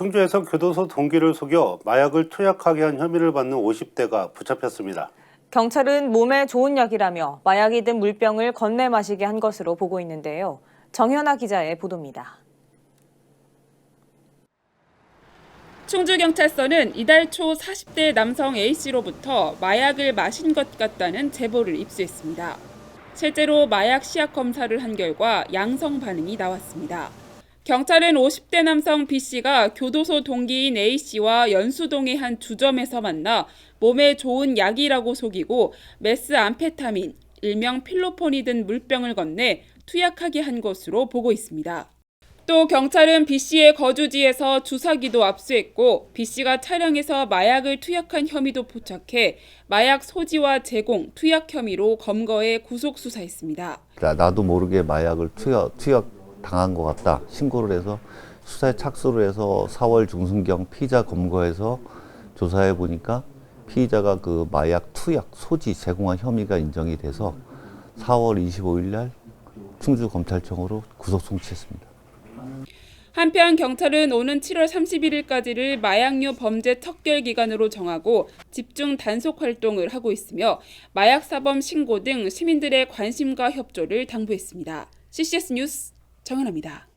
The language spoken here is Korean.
충주에서 교도소 동기를 속여 마약을 투약하게 한 혐의를 받는 50대가 붙잡혔습니다. 경찰은 몸에 좋은 약이라며 마약이 든 물병을 건네 마시게 한 것으로 보고 있는데요. 정현아 기자의 보도입니다. 충주경찰서는 이달 초 40대 남성 A씨로부터 마약을 마신 것 같다는 제보를 입수했습니다. 실제로 마약 시약 검사를 한 결과 양성 반응이 나왔습니다. 경찰은 50대 남성 B씨가 교도소 동기인 A씨와 연수동의 한 주점에서 만나 몸에 좋은 약이라고 속이고 메스 암페타민, 일명 필로폰이 든 물병을 건네 투약하게 한 것으로 보고 있습니다. 또 경찰은 B 씨의 거주지에서 주사기도 압수했고 B 씨가 차량에서 마약을 투약한 혐의도 포착해 마약 소지와 제공, 투약 혐의로 검거해 구속 수사했습니다. 나- 나도 모르게 마약을 투여, 투여 당한 것 같다 신고를 해서 수사에 착수를 해서 4월 중순경 피의자 검거해서 조사해 보니까 피의자가 그 마약 투약 소지 제공한 혐의가 인정이 돼서 4월 25일 날 충주 검찰청으로 구속 송치했습니다. 한편 경찰은 오는 7월 31일까지를 마약류 범죄 척결 기간으로 정하고 집중 단속 활동을 하고 있으며 마약 사범 신고 등 시민들의 관심과 협조를 당부했습니다. CCS 뉴스 정현아입니다.